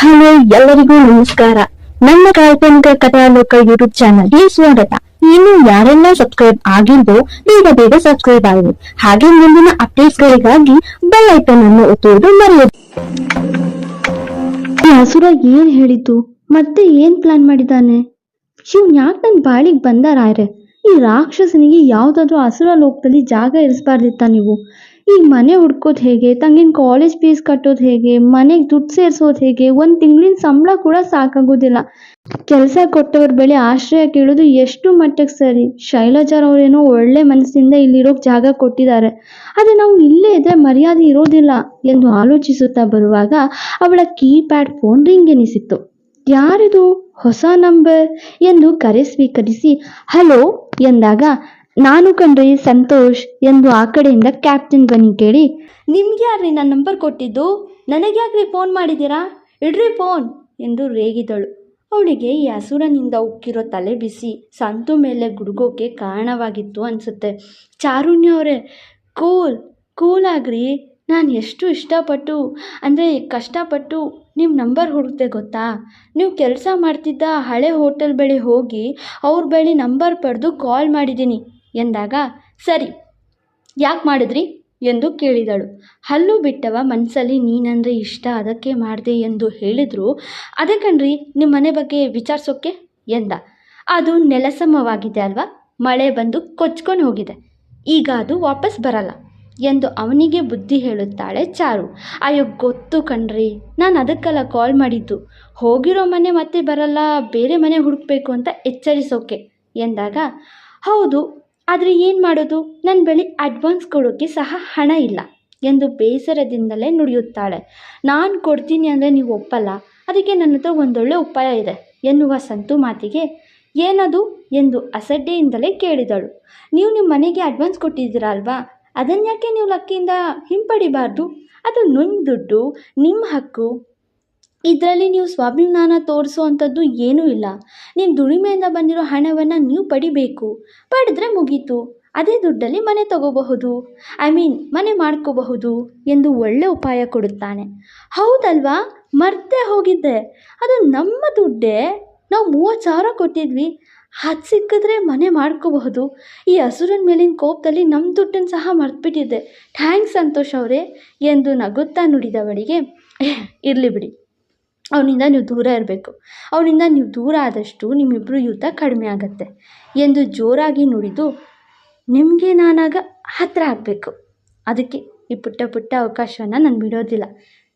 Hello ಎಲ್ಲರಿಗೂ ನಮಸ್ಕಾರ. ನನ್ನ ಕಾಲ್ಪನಿಕ ಕಥಾಲೋಕ ಯೂಟ್ಯೂಬ್ ಚಾನಲ್ಗೆ ಸ್ವಾಗತ. ಇನ್ನು ಯಾರೆಲ್ಲ ಸಬ್ಸ್ಕ್ರೈಬ್ ಆಗಿಲ್ವೋ, ಬೇಗ ಬೇಗ ಸಬ್ಸ್ಕ್ರೈಬ್ ಆಗಿ. ಹಾಗೆ ಮುಂದಿನ ಅಪ್ಡೇಟ್ಸ್ ಗಳಿಗಾಗಿ ಬೆಲ್ ಐಕನ್ ಅನ್ನು ಒತ್ತುವುದು ಮರೆಯದು. ಹಸುರ ಏನ್ ಹೇಳಿದ್ದು? ಮತ್ತೆ ಏನ್ ಪ್ಲಾನ್ ಮಾಡಿದಾನೆ ಶಿವ್ ಯಾಕೆ ನನ್ ಬಾಳಿಗೆ ಬಂದಾರಾಯ್ರೆ ಈ ರಾಕ್ಷಸನಿಗೆ ಯಾವ್ದಾದ್ರು ಹಸುರ ಲೋಕದಲ್ಲಿ ಜಾಗ ಇರಿಸ್ಬಾರ್ದಿತ್ತ ನೀವು? ಈ ಮನೆ ಹುಡ್ಕೋದು ಹೇಗೆ? ತಂಗಿನ ಕಾಲೇಜ್ ಫೀಸ್ ಕಟ್ಟೋದು ಹೇಗೆ? ಮನೆಗೆ ದುಡ್ಡು ಸೇರ್ಸೋದ್ ಹೇಗೆ? ಒಂದ್ ತಿಂಗಳಿನ ಸಂಬಳ ಕೂಡ ಸಾಕಾಗೋದಿಲ್ಲ. ಕೆಲಸ ಕೊಟ್ಟವ್ರ ಬೆಳೆ ಆಶ್ರಯ ಕೇಳೋದು ಎಷ್ಟು ಮಟ್ಟಕ್ಕೆ ಸರಿ. ಶೈಲಜಾರ್ ಅವ್ರೇನೋ ಒಳ್ಳೆ ಮನಸ್ಸಿಂದ ಇಲ್ಲಿರೋಕೆ ಜಾಗ ಕೊಟ್ಟಿದ್ದಾರೆ ಆದ್ರೆ ನಾವು ಇಲ್ಲೇ ಇದ್ರೆ ಮರ್ಯಾದೆ ಇರೋದಿಲ್ಲ ಎಂದು ಆಲೋಚಿಸುತ್ತಾ ಬರುವಾಗ ಅವಳ ಕೀಪ್ಯಾಡ್ ಫೋನ್ ರಿಂಗ್ ಎನಿಸಿತ್ತು. ಯಾರಿದು? ಹೊಸ ನಂಬರ್ ಎಂದು ಕರೆ ಸ್ವೀಕರಿಸಿ, ಹಲೋ ಎಂದಾಗ ನಾನು ಕಣ್ರಿ ಸಂತೋಷ್ ಎಂದು ಆ ಕಡೆಯಿಂದ ಕ್ಯಾಪ್ಟನ್ ಧ್ವನಿ ಕೇಳಿ, ನಿಮ್ಗೆ ಯಾರ್ರಿ ನನ್ನ ನಂಬರ್ ಕೊಟ್ಟಿದ್ದು? ನನಗೆ ಯಾಕ್ರಿ ಫೋನ್ ಮಾಡಿದ್ದೀರಾ? ಇಡ್ರಿ ಫೋನ್ ಎಂದು ರೇಗಿದಳು. ಅವಳಿಗೆ ಈ ಹಸುರನಿಂದ ಉಕ್ಕಿರೋ ತಲೆ ಬಿಸಿ, ಸಂತು ಮೇಲೆ ಗುಡುಗೋಕೆ ಕಾರಣವಾಗಿತ್ತು ಅನಿಸುತ್ತೆ. ಚಾರುಣ್ಯ ಅವರೇ, ಕೂಲ್ ಕೂಲ್ ಆಗ್ರಿ. ನಾನು ಎಷ್ಟು ಇಷ್ಟಪಟ್ಟು, ಅಂದರೆ ಕಷ್ಟಪಟ್ಟು ನಿಮ್ಮ ನಂಬರ್ ಹುಡುಕ್ತೆ ಗೊತ್ತಾ? ನೀವು ಕೆಲಸ ಮಾಡ್ತಿದ್ದ ಹಳೆ ಹೋಟೆಲ್ ಬಳಿ ಹೋಗಿ ಅವ್ರ ಬಳಿ ನಂಬರ್ ಪಡೆದು ಕಾಲ್ ಮಾಡಿದ್ದೀನಿ. ಎಂದಾಗ, ಸರಿ, ಯಾಕೆ ಮಾಡಿದ್ರಿ? ಎಂದು ಕೇಳಿದಳು. ಹಲ್ಲು ಬಿಟ್ಟವ ಮನಸ್ಸಲ್ಲಿ ನೀನಂದರೆ ಇಷ್ಟ, ಅದಕ್ಕೆ ಮಾಡಿದೆ ಎಂದು ಹೇಳಿದ್ರು. ಅದೇ ಕಣ್ರಿ ನಿಮ್ಮ ಮನೆ ಬಗ್ಗೆ ವಿಚಾರಿಸೋಕ್ಕೆ ಎಂದ. ಅದು ನೆಲಸಮವಾಗಿದೆ ಅಲ್ವಾ? ಮಳೆ ಬಂದು ಕೊಚ್ಕೊಂಡು ಹೋಗಿದೆ. ಈಗ ಅದು ವಾಪಸ್ ಬರಲ್ಲ ಎಂದು ಅವನಿಗೆ ಬುದ್ಧಿ ಹೇಳುತ್ತಾಳೆ ಚಾರು. ಅಯ್ಯೋ, ಗೊತ್ತು ಕಣ್ರಿ, ನಾನು ಅದಕ್ಕೆಲ್ಲ ಕಾಲ್ ಮಾಡಿದ್ದು. ಹೋಗಿರೋ ಮನೆ ಮತ್ತೆ ಬರಲ್ಲ, ಬೇರೆ ಮನೆ ಹುಡುಕ್ಬೇಕು ಅಂತ ಎಚ್ಚರಿಸೋಕೆ ಎಂದಾಗ, ಹೌದು ಆದರೆ ಏನು ಮಾಡೋದು? ನನ್ನ ಬಳಿ ಅಡ್ವಾನ್ಸ್ ಕೊಡೋಕ್ಕೆ ಸಹ ಹಣ ಇಲ್ಲ ಎಂದು ಬೇಸರದಿಂದಲೇ ನುಡಿಯುತ್ತಾಳೆ. ನಾನು ಕೊಡ್ತೀನಿ ಅಂದರೆ ನೀವು ಒಪ್ಪಲ್ಲ. ಅದಕ್ಕೆ ನನ್ನ ಹತ್ರ ಒಂದೊಳ್ಳೆ ಉಪಾಯ ಇದೆ ಎನ್ನುವ ಸಂತು ಮಾತಿಗೆ ಏನದು? ಎಂದು ಅಸಡ್ಡೆಯಿಂದಲೇ ಕೇಳಿದಳು. ನೀವು ನಿಮ್ಮ ಮನೆಗೆ ಅಡ್ವಾನ್ಸ್ ಕೊಟ್ಟಿದ್ದೀರಾ ಅಲ್ವಾ? ಅದನ್ನು ಯಾಕೆ ನೀವು ಲಕ್ಕಿಯಿಂದ ಹಿಂಪಡಿಬಾರ್ದು? ಅದು ನನ್ನ ದುಡ್ಡು ನಿಮ್ಮ ಹಕ್ಕು. ಇದರಲ್ಲಿ ನೀವು ಸ್ವಾಭಿಮಾನ ತೋರಿಸುವಂಥದ್ದು ಏನೂ ಇಲ್ಲ. ನಿಮ್ಮ ದುಡಿಮೆಯಿಂದ ಬಂದಿರೋ ಹಣವನ್ನು ನೀವು ಪಡಿಬೇಕು. ಪಡೆದ್ರೆ ಮುಗೀತು. ಅದೇ ದುಡ್ಡಲ್ಲಿ ಮನೆ ತಗೋಬಹುದು. ಐ ಮೀನ್, ಮನೆ ಮಾಡ್ಕೋಬಹುದು ಎಂದು ಒಳ್ಳೆ ಉಪಾಯ ಕೊಡುತ್ತಾನೆ. ಹೌದಲ್ವಾ? ಮರ್ತೆ ಹೋಗಿದ್ದೆ. ಅದು ನಮ್ಮ ದುಡ್ಡೇ? ನಾವು ಮೂವತ್ತು ಸಾವಿರ ಕೊಟ್ಟಿದ್ವಿ. ಅದು ಸಿಕ್ಕಿದ್ರೆ ಮನೆ ಮಾಡ್ಕೋಬಹುದು. ಈ ಹಸುರಿನ ಮೇಲಿನ ಕೋಪದಲ್ಲಿ ನಮ್ಮ ದುಡ್ಡನ್ನು ಸಹ ಮರ್ತ್ಬಿಟ್ಟಿದ್ದೆ. ಥ್ಯಾಂಕ್ಸ್ ಸಂತೋಷ್ ಅವರೇ ಎಂದು ನಗುತ್ತಾ ನುಡಿದವಳಿಗೆ ಇರಲಿ ಬಿಡಿ. ಅವನಿಂದ ನೀವು ದೂರ ಇರಬೇಕು. ಅವನಿಂದ ನೀವು ದೂರ ಆದಷ್ಟು ನಿಮ್ಮಿಬ್ಬರು ಯುದ್ಧ ಕಡಿಮೆ ಆಗುತ್ತೆ. ಎಂದು ಜೋರಾಗಿ ನುಡಿದು, ನಿಮಗೆ ನಾನಾಗ ಹತ್ತಿರ ಆಗಬೇಕು. ಅದಕ್ಕೆ ಈ ಪುಟ್ಟ ಪುಟ್ಟ ಅವಕಾಶವನ್ನು ನಾನು ಬಿಡೋದಿಲ್ಲ.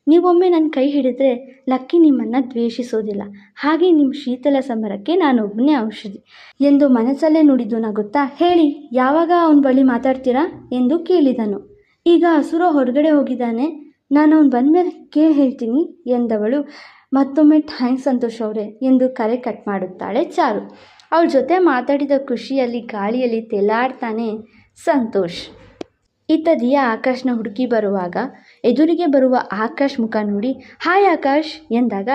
ನೀವೊಮ್ಮೆ ನನ್ನ ಕೈ ಹಿಡಿದ್ರೆ ಲಕ್ಕಿ ನಿಮ್ಮನ್ನು ದ್ವೇಷಿಸೋದಿಲ್ಲ. ಹಾಗೆ ನಿಮ್ಮ ಶೀತಲ ಸಮರಕ್ಕೆ ನಾನೊಬ್ಬನೇ ಔಷಧಿ. ಎಂದು ಮನಸ್ಸಲ್ಲೇ ನುಡಿದು ನಗುತ್ತಾ, ಹೇಳಿ, ಯಾವಾಗ ಅವನ ಬಳಿ ಮಾತಾಡ್ತೀರಾ? ಎಂದು ಕೇಳಿದನು. ಈಗ ಹಸುರ ಹೊರಗಡೆ ಹೋಗಿದ್ದಾನೆ. ನಾನು ಅವನು ಬಂದ ಮೇಲೆ ಕೇಳಿ ಹೇಳ್ತೀನಿ, ಎಂದವಳು. ಮತ್ತೊಮ್ಮೆ ಥ್ಯಾಂಕ್ಸ್ ಸಂತೋಷ್ ಅವರೇ ಎಂದು ಕರೆ ಕಟ್ ಮಾಡುತ್ತಾಳೆ ಚಾರು. ಅವಳ ಜೊತೆ ಮಾತಾಡಿದ ಖುಷಿಯಲ್ಲಿ ಗಾಳಿಯಲ್ಲಿ ತೆಲಾಡ್ತಾನೆ ಸಂತೋಷ್. ಇತ್ತ ದಿಯಾ ಆಕಾಶ್ನ ಹುಡುಕಿ ಬರುವಾಗ ಎದುರಿಗೆ ಬರುವ ಆಕಾಶ್ ಮುಖ ನೋಡಿ, ಹಾಯ್ ಆಕಾಶ್ ಎಂದಾಗ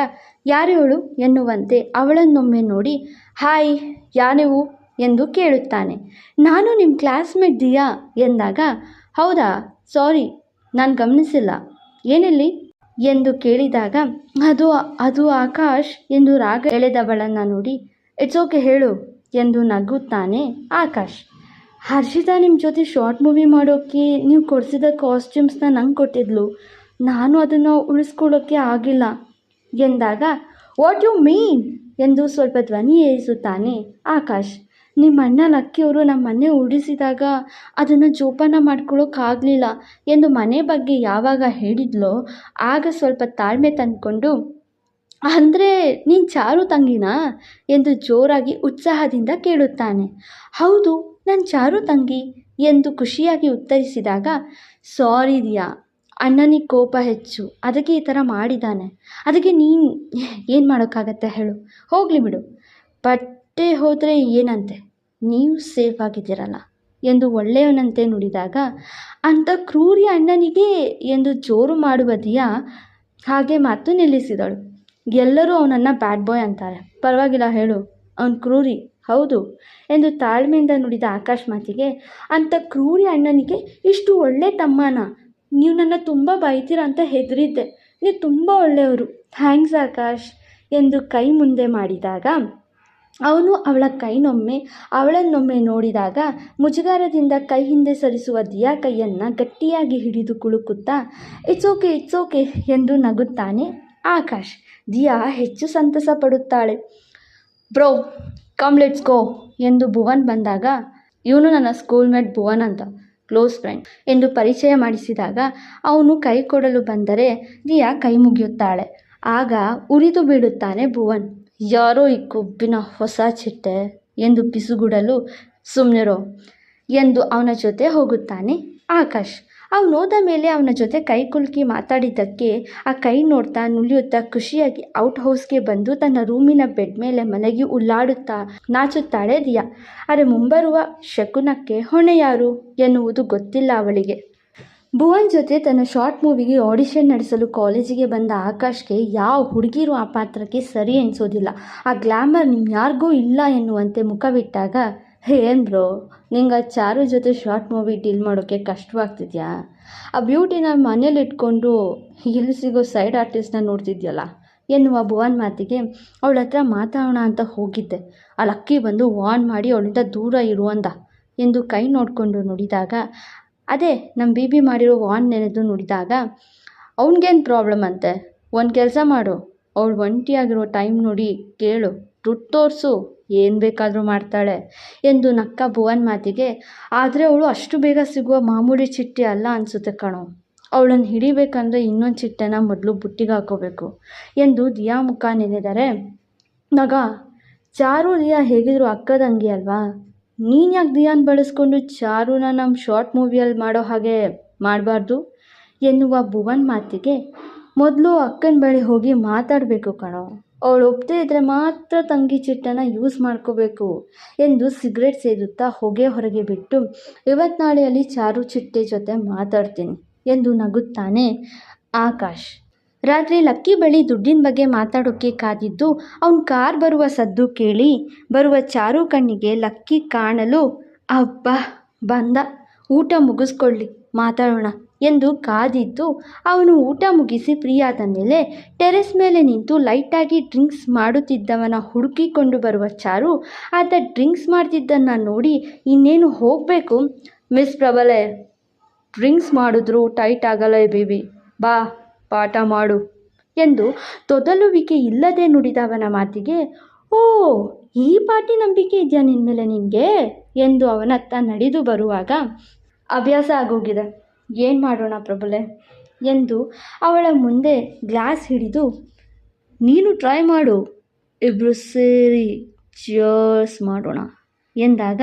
ಯಾರಿವಳು ಎನ್ನುವಂತೆ ಅವಳನ್ನೊಮ್ಮೆ ನೋಡಿ, ಹಾಯ್, ಯಾನೆವು? ಎಂದು ಕೇಳುತ್ತಾನೆ. ನಾನು ನಿಮ್ಮ ಕ್ಲಾಸ್ಮೇಟ್ ದಿಯಾ? ಎಂದಾಗ, ಹೌದಾ, ಸಾರಿ, ನಾನು ಗಮನಿಸಿಲ್ಲ. ಏನಿಲ್ಲಿ? ಎಂದು ಕೇಳಿದಾಗ, ಅದು ಅದು ಆಕಾಶ್ ಎಂದು ರಾಗ ಎಳೆದವಳನ್ನು ನೋಡಿ ಇಟ್ಸ್ ಓಕೆ ಹೇಳು ಎಂದು ನಗುತ್ತಾನೆ ಆಕಾಶ್. ಹರ್ಷಿತಾ ನಿಮ್ಮ ಜೊತೆ ಶಾರ್ಟ್ ಮೂವಿ ಮಾಡೋಕ್ಕೆ ನೀವು ಕೊಡಿಸಿದ ಕಾಸ್ಟ್ಯೂಮ್ಸ್ನ ನಂಗೆ ಕೊಟ್ಟಿದ್ಲು. ನಾನು ಅದನ್ನು ಉಳಿಸ್ಕೊಳ್ಳೋಕ್ಕೆ ಆಗಿಲ್ಲ ಎಂದಾಗ ವಾಟ್ ಯು ಮೀನ್ ಎಂದು ಸ್ವಲ್ಪ ಧ್ವನಿ ಏರಿಸುತ್ತಾನೆ ಆಕಾಶ್. ನಿಮ್ಮ ಅಣ್ಣ ಲಕ್ಕಿಯವರು ನಮ್ಮ ಮನೆ ಉಳಿಸಿದಾಗ ಅದನ್ನು ಜೋಪಾನ ಮಾಡ್ಕೊಳ್ಳೋಕ್ಕಾಗಲಿಲ್ಲ ಎಂದು ಮನೆ ಬಗ್ಗೆ ಯಾವಾಗ ಹೇಳಿದ್ಲೋ, ಆಗ ಸ್ವಲ್ಪ ತಾಳ್ಮೆ ತಂದ್ಕೊಂಡು, ಅಂದರೆ ನೀನು ಚಾರು ತಂಗಿನಾ? ಎಂದು ಜೋರಾಗಿ ಉತ್ಸಾಹದಿಂದ ಕೇಳುತ್ತಾನೆ. ಹೌದು, ನಾನು ಚಾರು ತಂಗಿ ಎಂದು ಖುಷಿಯಾಗಿ ಉತ್ತರಿಸಿದಾಗ, ಸಾರಿ ದಿಯಾ, ಅಣ್ಣನಿಗೆ ಕೋಪ ಹೆಚ್ಚು, ಅದಕ್ಕೆ ಈ ಥರ ಮಾಡಿದ್ದಾನೆ. ಅದಕ್ಕೆ ನೀನು ಏನು ಮಾಡೋಕ್ಕಾಗತ್ತೆ ಹೇಳು. ಹೋಗಲಿ ಬಿಡು. ಬಟ್ಟೆ ಹೋದರೆ ಏನಂತೆ? ನೀವು ಸೇಫ್ ಆಗಿದ್ದೀರಲ್ಲ? ಎಂದು ಒಳ್ಳೆಯವನಂತೆ ನುಡಿದಾಗ, ಅಂಥ ಕ್ರೂರಿ ಅಣ್ಣನಿಗೆ ಎಂದು ಜೋರು ಮಾಡುವ ದಿಯಾ ಹಾಗೆ ಮಾತು ನಿಲ್ಲಿಸಿದಳು. ಎಲ್ಲರೂ ಅವನನ್ನು ಬ್ಯಾಡ್ ಬಾಯ್ ಅಂತಾರೆ. ಪರವಾಗಿಲ್ಲ ಹೇಳು, ಅವನು ಕ್ರೂರಿ, ಹೌದು, ಎಂದು ತಾಳ್ಮೆಯಿಂದ ನುಡಿದ ಆಕಾಶ್ ಮಾತಿಗೆ, ಅಂಥ ಕ್ರೂರಿ ಅಣ್ಣನಿಗೆ ಇಷ್ಟು ಒಳ್ಳೆ ತಮ್ಮನ. ನೀವು ನನ್ನ ತುಂಬ ಬೈತೀರ ಅಂತ ಹೆದರಿದ್ದೆ. ನೀವು ತುಂಬ ಒಳ್ಳೆಯವರು. ಥ್ಯಾಂಕ್ಸ್ ಆಕಾಶ್, ಎಂದು ಕೈ ಮುಂದೆ ಮಾಡಿದಾಗ ಅವನು ಅವಳ ಕೈನೊಮ್ಮೆ, ಅವಳನ್ನೊಮ್ಮೆ ನೋಡಿದಾಗ ಮುಜುಗರದಿಂದ ಕೈ ಹಿಂದೆ ಸರಿಸುವ ದಿಯಾ ಕೈಯನ್ನು ಗಟ್ಟಿಯಾಗಿ ಹಿಡಿದು ಕುಳುಕುತ್ತಾ ಇಟ್ಸ್ ಓಕೆ ಇಟ್ಸ್ ಓಕೆ ಎಂದು ನಗುತ್ತಾನೆ ಆಕಾಶ್. ದಿಯಾ ಹೆಚ್ಚು ಸಂತಸ ಪಡುತ್ತಾಳೆ. ಬ್ರೋ ಕಮ್ ಲೆಟ್ಸ್ ಗೋ ಎಂದು ಭುವನ್ ಬಂದಾಗ, ಇವನು ನನ್ನ ಸ್ಕೂಲ್ಮೇಟ್ ಭುವನ್ ಅಂತ ಕ್ಲೋಸ್ ಫ್ರೆಂಡ್ ಎಂದು ಪರಿಚಯ ಮಾಡಿಸಿದಾಗ, ಅವನು ಕೈ ಕೊಡಲು ಬಂದರೆ ದಿಯಾ ಕೈ ಮುಗಿಯುತ್ತಾಳೆ. ಆಗ ಉರಿದು ಬೀಳುತ್ತಾನೆ ಭುವನ್. ಯಾರೋ ಈ ಕೊಬ್ಬಿನ ಹೊಸ ಚಿಟ್ಟೆ ಎಂದು ಪಿಸುಗುಡಲು ಸುಮ್ಮನಿರೋ ಎಂದು ಅವನ ಜೊತೆ ಹೋಗುತ್ತಾನೆ ಆಕಾಶ್. ಅವನು ಹೋದ ಮೇಲೆ ಅವನ ಜೊತೆ ಕೈ ಕುಲುಕಿ ಮಾತಾಡಿದ್ದಕ್ಕೆ ಆ ಕೈ ನೋಡ್ತಾ ನುಲಿಯುತ್ತಾ ಖುಷಿಯಾಗಿ ಔಟ್ ಹೌಸ್ಗೆ ಬಂದು ತನ್ನ ರೂಮಿನ ಬೆಡ್ ಮೇಲೆ ಮಲಗಿ ಉಲ್ಲಾಡುತ್ತಾ ನಾಚುತ್ತಾಳೆ ದಿಯಾ ಆದರೆ ಮುಂಬರುವ ಶಕುನಕ್ಕೆ ಹೊಣೆ ಯಾರು ಎನ್ನುವುದು ಗೊತ್ತಿಲ್ಲ ಅವಳಿಗೆ. ಭುವನ್ ಜೊತೆ ತನ್ನ ಶಾರ್ಟ್ ಮೂವಿಗೆ ಆಡಿಷನ್ ನಡೆಸಲು ಕಾಲೇಜಿಗೆ ಬಂದ ಆಕಾಶ್ಗೆ ಯಾವ ಹುಡುಗಿರು ಆ ಪಾತ್ರಕ್ಕೆ ಸರಿ ಎನಿಸೋದಿಲ್ಲ ಆ ಗ್ಲ್ಯಾಮರ್ ಯಾರಿಗೂ ಇಲ್ಲ ಎನ್ನುವಂತೆ ಮುಖವಿಟ್ಟಾಗ ಏನು ಬ್ರೋ, ನಿಂಗೆ ಆ ಚಾರು ಜೊತೆ ಶಾರ್ಟ್ ಮೂವಿ ಡೀಲ್ ಮಾಡೋಕ್ಕೆ ಕಷ್ಟವಾಗ್ತಿದ್ಯಾ? ಆ ಬ್ಯೂಟಿನ ಮನೇಲಿ ಇಟ್ಕೊಂಡು ಇಲ್ಲಿ ಸಿಗೋ ಸೈಡ್ ಆರ್ಟಿಸ್ಟ್ನ ನೋಡ್ತಿದ್ಯಲ್ಲ? ಎನ್ನುವ ಭುವನ್ ಮಾತಿಗೆ, ಅವಳ ಹತ್ರ ಮಾತಾಡೋಣ ಅಂತ ಹೋಗಿದ್ದೆ. ಆ ಲಕ್ಕಿ ಬಂದು ವಾರ್ನ್ ಮಾಡಿ ಅವಳಿಂದ ದೂರ ಇರು ಅಂದ. ಎಂದು ಕೈ ನೋಡಿಕೊಂಡು ನೋಡಿದಾಗ ಅದೇ ನಮ್ಮ ಬಿ ಬಿ ಮಾಡಿರೋ ವಾನ್ ನೆನೆದು ನುಡಿದಾಗ ಅವ್ನಿಗೇನು ಪ್ರಾಬ್ಲಮ್ ಅಂತೆ? ಒಂದು ಕೆಲಸ ಮಾಡು. ಅವಳು ಒಂಟಿಯಾಗಿರೋ ಟೈಮ್ ನೋಡಿ ಕೇಳು. ದುಡ್ಡು ತೋರಿಸು. ಏನು ಬೇಕಾದರೂ ಮಾಡ್ತಾಳೆ ಎಂದು ನಕ್ಕ ಭುವನ್ ಮಾತಿಗೆ, ಆದರೆ ಅವಳು ಅಷ್ಟು ಬೇಗ ಸಿಗುವ ಮಾಮೂಲಿ ಚಿಟ್ಟೆ ಅಲ್ಲ ಅನಿಸುತ್ತೆ ಕಣೋ. ಅವಳನ್ನು ಹಿಡಿಬೇಕಂದ್ರೆ ಇನ್ನೊಂದು ಚಿಟ್ಟೆನ ಮೊದಲು ಬುಟ್ಟಿಗೆ ಹಾಕೋಬೇಕು ಎಂದು ದಿಯಾ ಮುಖ ನೆನೆದರೆ, ನಗ ಚಾರು ದಿಯಾ ಹೇಗಿದ್ರು ಅಕ್ಕದಂಗಿ ಅಲ್ವಾ? ನೀನು ಯಾಕೆ ದಿಯಾನ್ ಬಳಸ್ಕೊಂಡು ಚಾರುನ ನಮ್ಮ ಶಾರ್ಟ್ ಮೂವಿಯಲ್ಲಿ ಮಾಡೋ ಹಾಗೆ ಮಾಡಬಾರ್ದು? ಎನ್ನುವ ಭುವನ್ ಮಾತಿಗೆ ಮೊದಲು ಅಕ್ಕನ ಬಳಿ ಹೋಗಿ ಮಾತಾಡಬೇಕು ಕಣೋ. ಅವಳು ಒಪ್ಪದೇ ಇದ್ದರೆ ಮಾತ್ರ ತಂಗಿ ಚಿಟ್ಟನ ಯೂಸ್ ಮಾಡ್ಕೋಬೇಕು ಎಂದು ಸಿಗರೆಟ್ ಸೇದುತ್ತಾ ಹೊಗೆ ಹೊರಗೆ ಬಿಟ್ಟು ಇವತ್ತು ನಾಳೆಯಲ್ಲಿ ಚಾರು ಚಿಟ್ಟೆ ಜೊತೆ ಮಾತಾಡ್ತೀನಿ ಎಂದು ನಗುತ್ತಾನೆ ಆಕಾಶ್. ರಾತ್ರಿ ಲಕ್ಕಿ ಬಳಿ ದುಡ್ಡಿನ ಬಗ್ಗೆ ಮಾತಾಡೋಕ್ಕೆ ಕಾದಿದ್ದು, ಅವನ ಕಾರ್ ಬರುವ ಸದ್ದು ಕೇಳಿ, ಬರುವ ಚಾರು ಕಣ್ಣಿಗೆ ಲಕ್ಕಿ ಕಾಣಲು, ಅಬ್ಬ, ಬಂದ, ಊಟ ಮುಗಿಸ್ಕೊಳ್ಳಿ, ಮಾತಾಡೋಣ ಎಂದು ಕಾದಿದ್ದು, ಅವನು ಊಟ ಮುಗಿಸಿ ಫ್ರೀ ಆದ ಮೇಲೆ ಟೆರೆಸ್ ಮೇಲೆ ನಿಂತು ಲೈಟಾಗಿ ಡ್ರಿಂಕ್ಸ್ ಮಾಡುತ್ತಿದ್ದವನ ಹುಡುಕಿಕೊಂಡು ಬರುವ ಚಾರು, ಆತ ಡ್ರಿಂಕ್ಸ್ ಮಾಡ್ತಿದ್ದನ್ನು ನೋಡಿ, ಇನ್ನೇನು ಹೋಗಬೇಕು? ಮಿಸ್ ಪ್ರಬಲೆ, ಡ್ರಿಂಕ್ಸ್ ಮಾಡಿದ್ರು ಟೈಟ್ ಆಗಲ್ಲ, ಬೇಬಿ, ಬಾ ಪಾಠ ಮಾಡು ಎಂದು ತೊದಲುವಿಕೆ ಇಲ್ಲದೆ ನುಡಿದವನ ಮಾತಿಗೆ, ಓ, ಈ ಪಾಟಿ ನಂಬಿಕೆ ಇದೆಯಾ ನಿನ್ನ ಮೇಲೆ ನಿನಗೆ? ಎಂದು ಅವನತ್ತ ನಡೆದು ಬರುವಾಗ ಅಭ್ಯಾಸ ಆಗೋಗಿದೆ. ಏನು ಮಾಡೋಣ ಪ್ರಬಲೆ ಎಂದು ಅವಳ ಮುಂದೆ ಗ್ಲಾಸ್ ಹಿಡಿದು, ನೀನು ಟ್ರೈ ಮಾಡು. ಇಬ್ಬರು ಸೇರಿ ಜೋಸ್ ಮಾಡೋಣ. ಎಂದಾಗ,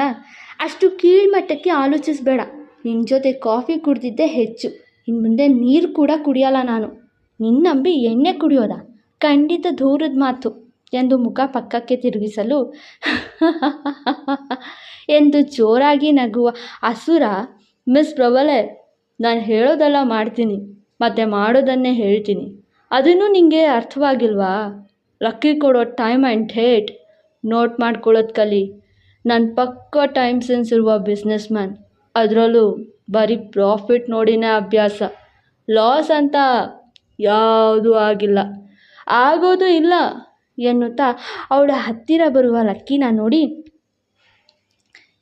ಅಷ್ಟು ಕೀಳ್ಮಟ್ಟಕ್ಕೆ ಆಲೋಚಿಸಬೇಡ. ನಿನ್ನ ಜೊತೆ ಕಾಫಿ ಕುಡ್ದಿದ್ದೇ ಹೆಚ್ಚು. ಇನ್ನು ಮುಂದೆ ನೀರು ಕೂಡ ಕುಡಿಯಲ್ಲ ನಾನು. ನಿನ್ನ ನಂಬಿ ಎಣ್ಣೆ ಕುಡಿಯೋದ? ಖಂಡಿತ ದೂರದ ಮಾತು ಎಂದು ಮುಖ ಪಕ್ಕಕ್ಕೆ ತಿರುಗಿಸಲು ಎಂದು ಜೋರಾಗಿ ನಗುವ ಅಸುರ, ಮಿಸ್ ಪ್ರಬಲೆ, ನಾನು ಹೇಳೋದೆಲ್ಲ ಮಾಡ್ತೀನಿ, ಮತ್ತು ಮಾಡೋದನ್ನೇ ಹೇಳ್ತೀನಿ. ಅದನ್ನು ನಿಮಗೆ ಅರ್ಥವಾಗಿಲ್ವಾ? ಲಕ್ಕಿ ಕೊಡೋ ಟೈಮ್ ಆ್ಯಂಡ್ ಡೇಟ್ ನೋಟ್ ಮಾಡ್ಕೊಳ್ಳೋದು ಕಲಿ. ನಾನು ಪಕ್ಕ ಟೈಮ್ ಸೆನ್ಸ್ ಇರುವ ಬಿಸ್ನೆಸ್ ಮ್ಯಾನ್ ಅದರಲ್ಲೂ ಬರೀ ಪ್ರಾಫಿಟ್ ನೋಡಿನೇ ಅಭ್ಯಾಸ. ಲಾಸ್ ಅಂತ ಯಾವುದೂ ಆಗಿಲ್ಲ. ಆಗೋದು ಇಲ್ಲ ಎನ್ನುತ್ತಾ ಅವಳ ಹತ್ತಿರ ಬರುವ ಲಕ್ಕಿನ ನೋಡಿ.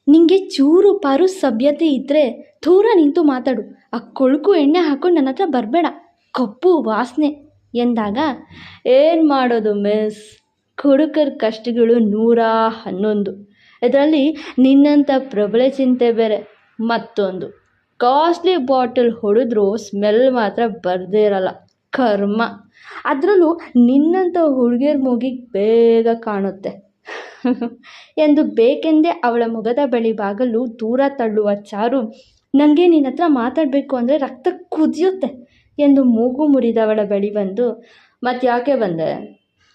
ನಿಂಗೆ ಚೂರು ಪಾರು ಸಭ್ಯತೆ ಇದ್ದರೆ ದೂರ ನಿಂತು ಮಾತಾಡು. ಆ ಕೊಳುಕು ಎಣ್ಣೆ ಹಾಕೊಂಡು ನನ್ನ ಹತ್ರ ಬರಬೇಡ. ಕಪ್ಪು ವಾಸನೆ ಎಂದಾಗ, ಏನು ಮಾಡೋದು ಮಿಸ್? ಕುಡುಕರ ಕಷ್ಟಗಳು ನೂರ ಹನ್ನೊಂದು. ಇದರಲ್ಲಿ ನಿನ್ನಂಥ ಪ್ರಬಲ ಚಿಂತೆ ಬೇರೆ. ಮತ್ತೊಂದು. ಕಾಸ್ಟ್ಲಿ ಬಾಟಲ್ ಹೊಡೆದ್ರೂ ಸ್ಮೆಲ್ ಮಾತ್ರ ಬರದೇ ಇರಲ್ಲ. ಕರ್ಮ. ಅದರಲ್ಲೂ ನಿನ್ನಂಥ ಹುಡುಗಿಯರ ಮೂಗಿಗೆ ಬೇಗ ಕಾಣುತ್ತೆ. ಎಂದು ಬೇಕೆಂದೇ ಅವಳ ಮುಗದ ಬಳಿ ಬಾಗಲು ದೂರ ತಳ್ಳುವ ಚಾರು ನನಗೆ ನಿನ್ನ ಹತ್ರ ಮಾತಾಡಬೇಕು ಅಂದರೆ ರಕ್ತ ಕುದಿಯುತ್ತೆ ಎಂದು ಮೂಗು ಮುರಿದವಳ ಬಳಿ ಬಂದು ಮತ್ತೆ ಯಾಕೆ ಬಂದೆ?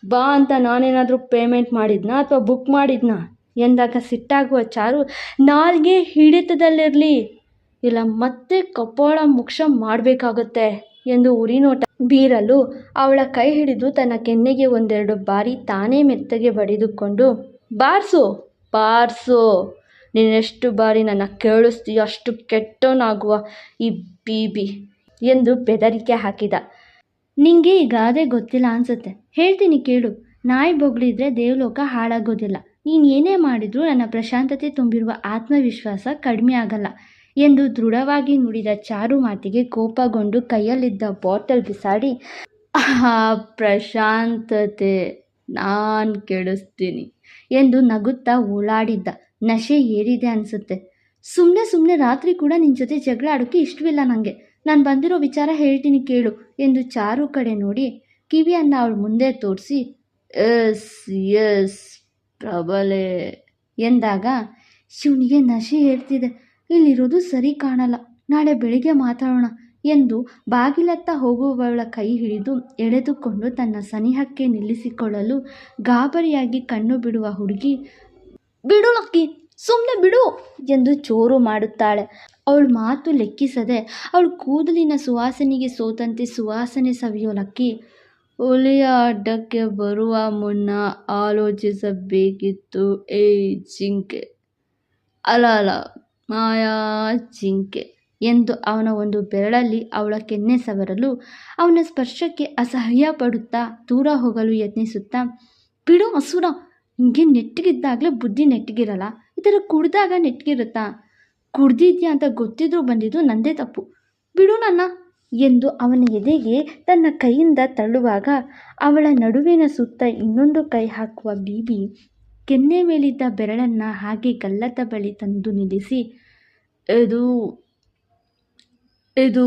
ಬಾ ಅಂತ ನಾನೇನಾದರೂ ಪೇಮೆಂಟ್ ಮಾಡಿದ್ನಾ ಅಥವಾ ಬುಕ್ ಮಾಡಿದ್ನಾ? ಎಂದಾಗ ಸಿಟ್ಟಾಗುವ ಚಾರು, ನಾಲ್ಗೆ ಹಿಡಿತದಲ್ಲಿರಲಿ. ಇಲ್ಲ, ಮತ್ತೆ ಕಪೋಳ ಮುಕ್ಷ ಮಾಡಬೇಕಾಗುತ್ತೆ ಎಂದು ಉರಿನೋಟ ಬೀರಲು ಅವಳ ಕೈ ಹಿಡಿದು ತನ್ನ ಕೆನ್ನೆಗೆ ಒಂದೆರಡು ಬಾರಿ ತಾನೇ ಮೆತ್ತಗೆ ಬಡಿದುಕೊಂಡು, ಬಾರ್ಸು ಬಾರ್ಸು, ನೀನೆಷ್ಟು ಬಾರಿ ನನ್ನ ಕೇಳಿಸ್ತೀಯೋ ಅಷ್ಟು ಕೆಟ್ಟವನಾಗುವ ಈ ಬಿ ಬಿ ಎಂದು ಬೆದರಿಕೆ ಹಾಕಿದ. ನಿಂಗೆ ಈ ಗಾದೆ ಗೊತ್ತಿಲ್ಲ ಅನ್ಸುತ್ತೆ. ಹೇಳ್ತೀನಿ ಕೇಳು. ನಾಯಿ ಬೊಗಳಿದ್ರೆ ದೇವಲೋಕ ಹಾಳಾಗೋದಿಲ್ಲ. ನೀನು ಏನೇ ಮಾಡಿದರೂ ನನ್ನ ಪ್ರಶಾಂತತೆ ತುಂಬಿರುವ ಆತ್ಮವಿಶ್ವಾಸ ಕಡಿಮೆ ಆಗಲ್ಲ. ಎಂದು ದೃಢವಾಗಿ ನುಡಿದ ಚಾರು ಮಾತಿಗೆ ಕೋಪಗೊಂಡು ಕೈಯಲ್ಲಿದ್ದ ಬಾಟಲ್ ಬಿಸಾಡಿ ಆ ಪ್ರಶಾಂತತೆ, ನಾನು ಕೆಡಿಸ್ತೀನಿ ಎಂದು ನಗುತ್ತಾ ಓಲಾಡಿದ್ದ. ನಶೆ ಏರಿದೆ ಅನಿಸುತ್ತೆ. ಸುಮ್ಮನೆ ಸುಮ್ಮನೆ ರಾತ್ರಿ ಕೂಡ ನಿನ್ನ ಜೊತೆ ಜಗಳ ಆಡೋಕ್ಕೆ ಇಷ್ಟವಿಲ್ಲ ನನಗೆ ನಾನು ಬಂದಿರೋ ವಿಚಾರ ಹೇಳ್ತೀನಿ ಕೇಳು ಎಂದು ಚಾರು ಕಡೆ ನೋಡಿ ಕಿವಿಯನ್ನು ಅವಳು ಮುಂದೆ ತೋರಿಸಿ, ಎಸ್ ಎಸ್, ಪ್ರಬಲೆ ಎಂದಾಗ, ಶಿವನಿಗೆ ನಶೆ ಏರ್ತಿದೆ ಇಲ್ಲಿರೋದು ಸರಿ ಕಾಣಲ್ಲ. ನಾಳೆ ಬೆಳಿಗ್ಗೆ ಮಾತಾಡೋಣ ಎಂದು ಬಾಗಿಲತ್ತ ಹೋಗುವವಳ ಕೈ ಹಿಡಿದು ಎಳೆದುಕೊಂಡು ತನ್ನ ಸನಿಹಕ್ಕೆ ನಿಲ್ಲಿಸಿಕೊಳ್ಳಲು ಗಾಬರಿಯಾಗಿ ಕಣ್ಣು ಬಿಡುವ ಹುಡುಗಿ, ಬಿಡು ಲಕ್ಕಿ ಸುಮ್ಮನೆ ಬಿಡು ಎಂದು ಚೋರು ಮಾಡುತ್ತಾಳೆ. ಅವಳ ಮಾತು ಲೆಕ್ಕಿಸದೆ ಅವಳು ಕೂದಲಿನ ಸುವಾಸನೆಗೆ ಸೋತಂತೆ ಸುವಾಸನೆ ಸವಿಯೋ ಲಕ್ಕಿ ಹುಲಿಯ ಅಡ್ಡಕ್ಕೆ ಬರುವ ಮುನ್ನ ಆಲೋಚಿಸಬೇಕಿತ್ತು ಏ ಜಿಂಕೆ ಅಲ್ಲ ಮಾಯಾ ಜಿಂಕೆ ಎಂದು ಅವನ ಒಂದು ಬೆರಳಲ್ಲಿ ಅವಳ ಕೆನ್ನೆ ಸವರಲು ಅವನ ಸ್ಪರ್ಶಕ್ಕೆ ಅಸಹ್ಯ ಪಡುತ್ತಾ ದೂರ ಹೋಗಲು ಯತ್ನಿಸುತ್ತಾ, ಬಿಡು ಹಸುರ ಹಿಂಗೆ ನೆಟ್ಟಿಗಿದ್ದಾಗಲೇ ಬುದ್ಧಿ ನೆಟ್ಟಿಗಿರಲ್ಲ ಈ ಥರ ಕುಡ್ದಾಗ ನೆಟ್ಟಿಗಿರುತ್ತಾ? ಕುಡ್ದಿದ್ಯಾ ಅಂತ ಗೊತ್ತಿದ್ರೂ ಬಂದಿದ್ದು ನಂದೇ ತಪ್ಪು. ಬಿಡು ನನ್ನ, ಎಂದು ಅವನ ಎದೆಗೆ ತನ್ನ ಕೈಯಿಂದ ತಳ್ಳುವಾಗ ಅವಳ ನಡುವಿನ ಸುತ್ತ ಇನ್ನೊಂದು ಕೈ ಹಾಕುವ ಬೀಬಿ ಕೆನ್ನೆ ಮೇಲಿದ್ದ ಬೆರಳನ್ನು ಹಾಗೆ ಗಲ್ಲದ ಬಳಿ ತಂದು ನಿಲ್ಲಿಸಿ, ಇದು ಇದು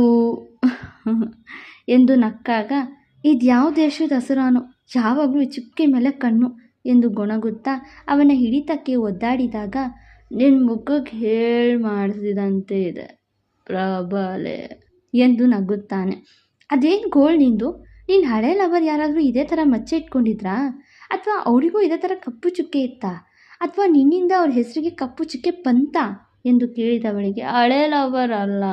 ಎಂದು ನಕ್ಕಾಗ, ಇದ್ಯಾವ ದೇಶದ ಹಸುರಾನು, ಯಾವಾಗಲೂ ಚಿಪ್ಕೆ ಮೇಲೆ ಕಣ್ಣು ಎಂದು ಗೊಣಗುತ್ತಾ ಅವನ ಹಿಡಿತಕ್ಕೆ ಒದ್ದಾಡಿದಾಗ ನಿನ್ನ ಮುಖಕ್ಕೆ ಹೇಳಿ ಮಾಡಿಸಿದಂತೆ ಇದೆ, ಪ್ರಬಲೆ ಎಂದು ನಗುತ್ತಾನೆ. ಅದೇನು ಗೋಳ್ ನಿಂದು? ನಿನ್ನ ಹಳೆ ಲವರ್ ಯಾರಾದರೂ ಇದೇ ಥರ ಮಚ್ಚೆ ಇಟ್ಕೊಂಡಿದ್ರಾ ಅಥವಾ ಅವರಿಗೂ ಇದೇ ಥರ ಕಪ್ಪು ಚುಕ್ಕೆ ಇತ್ತಾ? ಅಥವಾ ನಿನ್ನಿಂದ ಅವ್ರ ಹೆಸರಿಗೆ ಕಪ್ಪು ಚುಕ್ಕೆ ಬಂತಾ? ಎಂದು ಕೇಳಿದವಳಿಗೆ ಹಳೆ ಲವರ್ ಅಲ್ಲ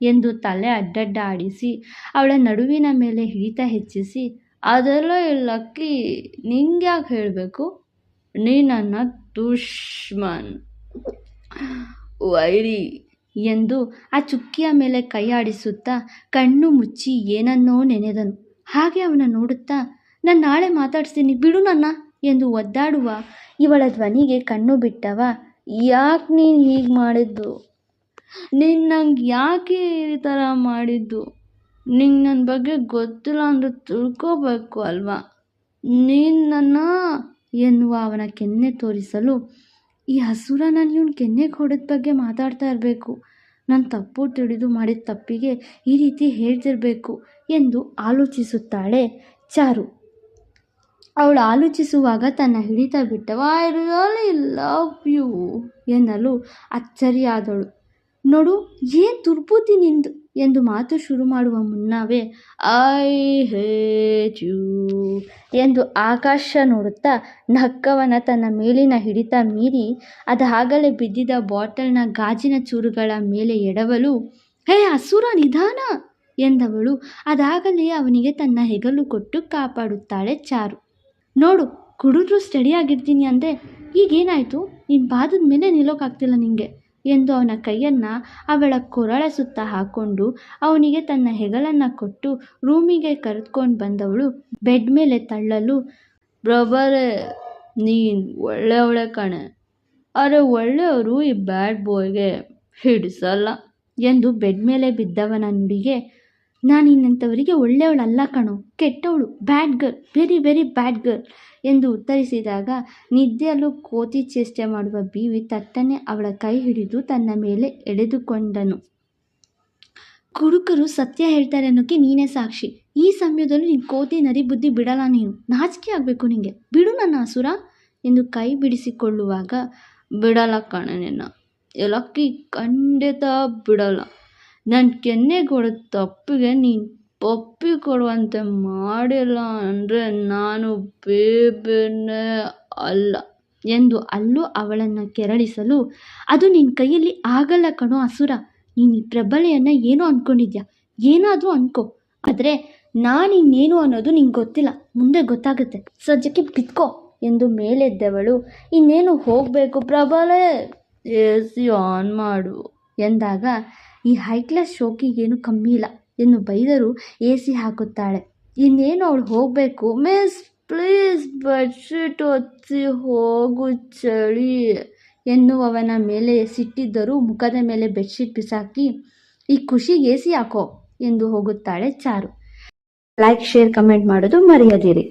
ಎಂದು ತಲೆ ಅಡ್ಡಡ್ಡ ಆಡಿಸಿ ಅವಳ ನಡುವಿನ ಮೇಲೆ ಹಿಡಿತ ಹೆಚ್ಚಿಸಿ, ಅದೆಲ್ಲ ಲಕ್ಕಿ ನಿಂಗೆ ಯಾಕೆ ಹೇಳಬೇಕು? ನೀ ನನ್ನ ದುಷ್ಮನ್ ವೈರಿ ಎಂದು ಆ ಚುಕ್ಕಿಯ ಮೇಲೆ ಕೈ ಆಡಿಸುತ್ತಾ ಕಣ್ಣು ಮುಚ್ಚಿ ಏನನ್ನೋ ನೆನೆದನು. ಹಾಗೆ ಅವನ ನೋಡುತ್ತಾ ನಾನು ನಾಳೆ ಮಾತಾಡ್ಸ್ತೀನಿ, ಬಿಡು ನನ್ನ, ಎಂದು ಒದ್ದಾಡುವ ಇವಳ ಧ್ವನಿಗೆ ಕಣ್ಣು ಬಿಟ್ಟವ. ಯಾಕೆ ನೀನು ಹೀಗೆ ಮಾಡಿದ್ದು? ನೀನು ನಂಗೆ ಯಾಕೆ ಈ ಥರ ಮಾಡಿದ್ದು? ನಿಂಗೆ ನನ್ನ ಬಗ್ಗೆ ಗೊತ್ತಿಲ್ಲ ಅಂದರೆ ತಿಳ್ಕೋಬೇಕು ಅಲ್ವಾ? ನೀನು ನನ್ನ, ಎನ್ನುವ ಅವನ ಕೆನ್ನೆ ತೋರಿಸಲು ಈ ಹಸುರ ನಾನು ಇವನು ಕೆನ್ನೆಗೆ ಹೊಡೆದ ಬಗ್ಗೆ ಮಾತಾಡ್ತಾ ಇರಬೇಕು. ನಾನು ತಪ್ಪು ತಿಳಿದು ಮಾಡಿದ ತಪ್ಪಿಗೆ ಈ ರೀತಿ ಹೇಳ್ತಿರಬೇಕು ಎಂದು ಆಲೋಚಿಸುತ್ತಾಳೆ ಚಾರು. ಅವಳು ಆಲೋಚಿಸುವಾಗ ತನ್ನ ಹಿಡಿತ ಬಿಟ್ಟವ ಐ ರಿಯಲಿ ಲವ್ ಯು ಎನ್ನಲು ಅಚ್ಚರಿಯಾದಳು. ನೋಡು, ಏನು ದುರ್ಬುದ್ಧಿ ನಿಂದು? ಎಂದು ಮಾತು ಶುರು ಮಾಡುವ ಮುನ್ನವೇ ಐ ಹೇಟ್ ಯು ಎಂದು ಆಕಾಶ ನೋಡುತ್ತಾ ನಕ್ಕವನ ತನ್ನ ಮೇಲಿನ ಹಿಡಿತ ಮೀರಿ ಅದಾಗಲೇ ಬಿದ್ದಿದ್ದ ಬಾಟಲ್ನ ಗಾಜಿನ ಚೂರುಗಳ ಮೇಲೆ ಎಡವಲು, ಹೇ, ಅಸುರ ನಿಧಾನ ಎಂದವಳು. ಅದಾಗಲೇ ಅವನಿಗೆ ತನ್ನ ಹೆಗಲು ಕೊಟ್ಟು ಕಾಪಾಡುತ್ತಾಳೆ ಚಾರು. ನೋಡು ಕುಡಿದ್ರೂ ಸ್ಟಡಿಯಾಗಿರ್ತೀನಿ ಅಂದೆ. ಈಗೇನಾಯಿತು? ನಿನ್ನ ಬಾದದ ಮೇಲೆ ನಿಲ್ಲೋಕ್ಕಾಗ್ತಿಲ್ಲ ನಿನಗೆ ಎಂದು ಅವನ ಕೈಯನ್ನು ಅವಳ ಕೊರಳ ಸುತ್ತ ಹಾಕ್ಕೊಂಡು ಅವನಿಗೆ ತನ್ನ ಹೆಗಲನ್ನು ಕೊಟ್ಟು ರೂಮಿಗೆ ಕರೆದುಕೊಂಡು ಬಂದವಳು ಬೆಡ್ ಮೇಲೆ ತಳ್ಳಲು ಬ್ರಬರೇ ನೀನು ಒಳ್ಳೆಯವಳೆ ಕಣೆ. ಅರೆ, ಒಳ್ಳೆಯವರು ಈ ಬ್ಯಾಡ್ ಬಾಯ್ಗೆ ಹಿಡಿಸಲ್ಲ ಎಂದು ಬೆಡ್ ಮೇಲೆ ಬಿದ್ದವನ ನುಡಿಗೆ ನಾನು ಒಳ್ಳೆಯವಳಲ್ಲ ಕಣೋ. ಕೆಟ್ಟವಳು bad girl very very bad girl ಎಂದು ಉತ್ತರಿಸಿದಾಗ ನಿದ್ದೆಯಲ್ಲೂ ಕೋತಿ ಚೇಷ್ಟೆ ಮಾಡುವ ಬೀವಿ ತಟ್ಟನೆ ಅವಳ ಕೈ ಹಿಡಿದು ತನ್ನ ಮೇಲೆ ಎಳೆದುಕೊಂಡನು. ಕುಡುಕರು ಸತ್ಯ ಹೇಳ್ತಾರೆ ಅನ್ನೋಕ್ಕೆ ನೀನೇ ಸಾಕ್ಷಿ. ಈ ಸಮಯದಲ್ಲೂ ನೀನು ಕೋತಿ ನರಿ ಬುದ್ಧಿ ಬಿಡಲ್ಲ ನೀನು. ನಾಚಿಕೆ ಆಗಬೇಕು ನಿನಗೆ ಬಿಡು ನನ್ನ ಹಸುರ ಎಂದು ಕೈ ಬಿಡಿಸಿಕೊಳ್ಳುವಾಗ, ಬಿಡಲ್ಲ ಕಣ ನಿನ್ನ. ಎಲಕ್ಕಿ ಖಂಡಿತ ಬಿಡಲ್ಲ. ನನ್ನ ಕೆನ್ನೆಗೊಡ ತಪ್ಪಿಗೆ ನೀನು ಕೊಡುವಂತೆ ಮಾಡಿಲ್ಲ ಅಂದರೆ ನಾನು ಬೇಬೇನೆ ಅಲ್ಲ ಎಂದು ಅಲ್ಲೂ ಅವಳನ್ನು ಕೆರಳಿಸಲು, ಅದು ನಿನ್ನ ಕೈಯಲ್ಲಿ ಆಗಲ್ಲ ಕಣೋ ಅಸುರ. ನೀನು ಈ ಪ್ರಬಲೆಯನ್ನು ಏನೋ ಅಂದ್ಕೊಂಡಿದ್ಯಾ ಏನಾದರೂ ಅನ್ಕೋ. ಆದರೆ ನಾನು ಇನ್ನೇನು ಅನ್ನೋದು ನಿಂಗೆ ಗೊತ್ತಿಲ್ಲ. ಮುಂದೆ ಗೊತ್ತಾಗುತ್ತೆ. ಸದ್ಯಕ್ಕೆ ಬಿತ್ಕೋ ಎಂದು ಮೇಲೆದ್ದವಳು, ಇನ್ನೇನು ಹೋಗಬೇಕು ಪ್ರಬಲೆ? ಎ ಸಿ ಆನ್ ಮಾಡು ಎಂದಾಗ ಈ ಹೈ ಕ್ಲಾಸ್ ಶೋಕಿಗೇನು ಕಮ್ಮಿ ಇಲ್ಲ ಎಂದು ಬೈದರು ಎ ಸಿ ಹಾಕುತ್ತಾಳೆ. ಇನ್ನೇನು ಅವಳು ಹೋಗಬೇಕು? ಮಿಸ್ ಪ್ಲೀಸ್ ಬೆಡ್ಶೀಟ್ ಹೊತ್ತಿ ಹೋಗು ಚಳಿ ಎನ್ನುವವನ ಮೇಲೆ ಸಿಟ್ಟಿದ್ದರೂ ಮುಖದ ಮೇಲೆ ಬೆಡ್ಶೀಟ್ ಬಿಸಾಕಿ, ಈ ಖುಷಿಗೆ ಎ ಸಿ ಹಾಕೋ ಎಂದು ಹೋಗುತ್ತಾಳೆ ಚಾರು. ಲೈಕ್ ಶೇರ್ ಕಮೆಂಟ್ ಮಾಡೋದು ಮರೆಯದಿರಿ.